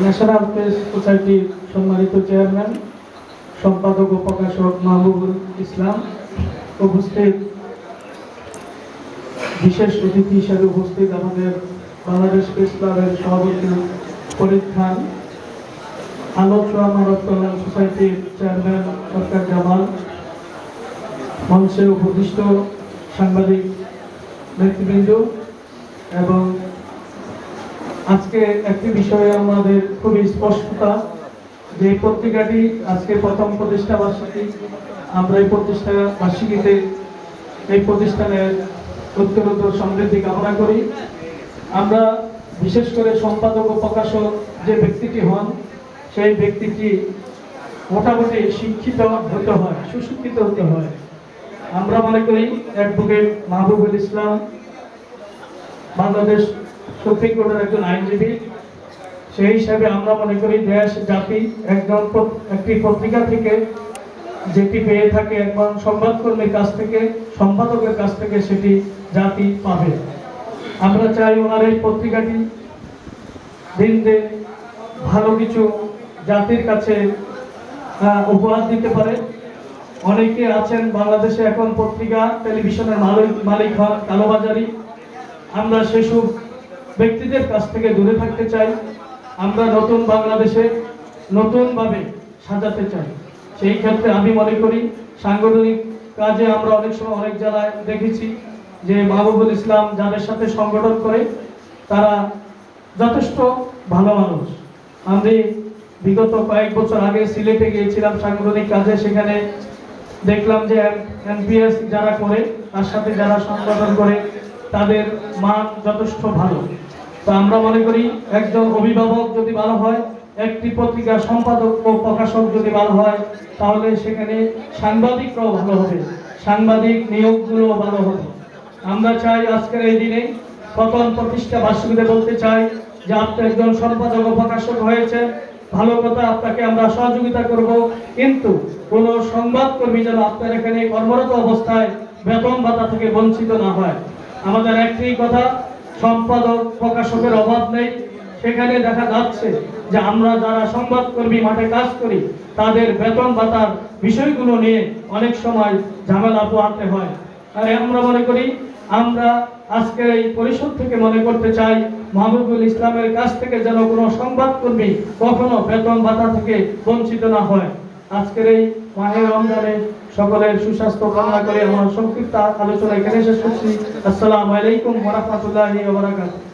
National press সোসাইটির সম্মানিত chairman, সম্পাদক ও প্রকাশক মাহবুবুল ইসলাম উপস্থিত। বিশেষ অতিথি হিসেবে উপস্থিত আমাদের বাংলাদেশ প্রেস ক্লাবের সভাপতি ফরিদ খান আলোচনা মানব কল্যাণ সোসাইটির চেয়ারম্যান সরকার জামাল, মঞ্চে উপদিষ্ট সাংবাদিক নেতৃবৃন্দ এবং আজকে একটি বিষয়ে আমাদের খুবই স্পষ্টতা যে পত্রিকাটি আজকে প্রথম প্রতিষ্ঠা বার্ষিকী। আমরা এই প্রতিষ্ঠা বার্ষিকীতে এই প্রতিষ্ঠানের উত্তরোত্তর সমৃদ্ধি কামনা করি। আমরা বিশেষ করে সম্পাদক ও প্রকাশক যে ব্যক্তিটি হন, সেই ব্যক্তিটি মোটামুটি শিক্ষিত হতে হয়, সুশিক্ষিত হতে হয়। আমরা মনে করি অ্যাডভোকেট মাহবুবুল ইসলাম বাংলাদেশ সুপ্রিম কোর্টের একজন আইনজীবী। সেই হিসাবে আমরা মনে করি দেশ, জাতি একজন একটি পত্রিকা থেকে যেটি পেয়ে থাকে একজন সংবাদকর্মীর কাছ থেকে, সম্পাদকের কাছ থেকে সেটি জাতি পাবে। আমরা চাই ওনার এই পত্রিকাটি দিন দিন ভালো কিছু জাতির কাছে উপহার দিতে পারে। অনেকে আছেন বাংলাদেশে এখন পত্রিকা, টেলিভিশনের মালিক মালিক হন কালোবাজারি। আমরা সেসব ব্যক্তিদের কাছ থেকে দূরে থাকতে চাই। আমরা নতুন বাংলাদেশে নতুনভাবে সাজাতে চাই। সেই ক্ষেত্রে আমি মনে করি, সাংগঠনিক কাজে আমরা অনেক সময় অনেক জেলায় দেখেছি যে মাহবুবুল ইসলাম যাদের সাথে সংগঠন করে, তারা যথেষ্ট ভালো মানুষ। আমি বিগত কয়েক বছর আগে সিলেটে গিয়েছিলাম সাংগঠনিক কাজে, সেখানে দেখলাম যে এনপিএস যারা করে, তার সাথে যারা সংগঠন করে, তাদের মান যথেষ্ট ভালো। তো আমরা মনে করি একজন অভিভাবক যদি ভালো হয়, একটি পত্রিকার সম্পাদক ও প্রকাশক যদি ভালো হয়, তাহলে সেখানে সাংবাদিকরাও ভালো হবে, সাংবাদিক নিয়োগগুলো ভালো হবে। আমরা চাই আজকের এই দিনে প্রথম প্রতিষ্ঠা বার্ষিকীতে বলতে চাই যে আপনি একজন সম্পাদক ও প্রকাশক হয়েছে, ভালো কথা আপনাকে আমরা সহযোগিতা করব, কিন্তু কোনো সংবাদকর্মী যেন আপনার এখানে কর্মরত অবস্থায় বেতন ভাতা থেকে বঞ্চিত না হয়। আমাদের একটি কথা সম্পাদক, প্রকাশকের অভাব নেই। সেখানে দেখা যাচ্ছে যে আমরা যারা সংবাদকর্মী মাঠে কাজ করি, তাদের বেতন ভাতার বিষয়গুলো নিয়ে অনেক সময় ঝামেলা পোহাতে হয়। আর আমরা মনে করি, আমরা আজকের এই পরিষদ থেকে মনে করতে চাই, মাহবুবুল ইসলামের কাছ থেকে যেন কোনো সংবাদকর্মী কখনো বেতন ভাতা থেকে বঞ্চিত না হয়। আজকের এই মাহের রমজানে সকলের সুস্বাস্থ্য কামনা করে আমার সংক্ষিপ্ত আলোচনা এখানে শেষ করছি। আসসালামু আলাইকুম ওয়া রাহমাতুল্লাহি ওয়া বারাকাতুহু।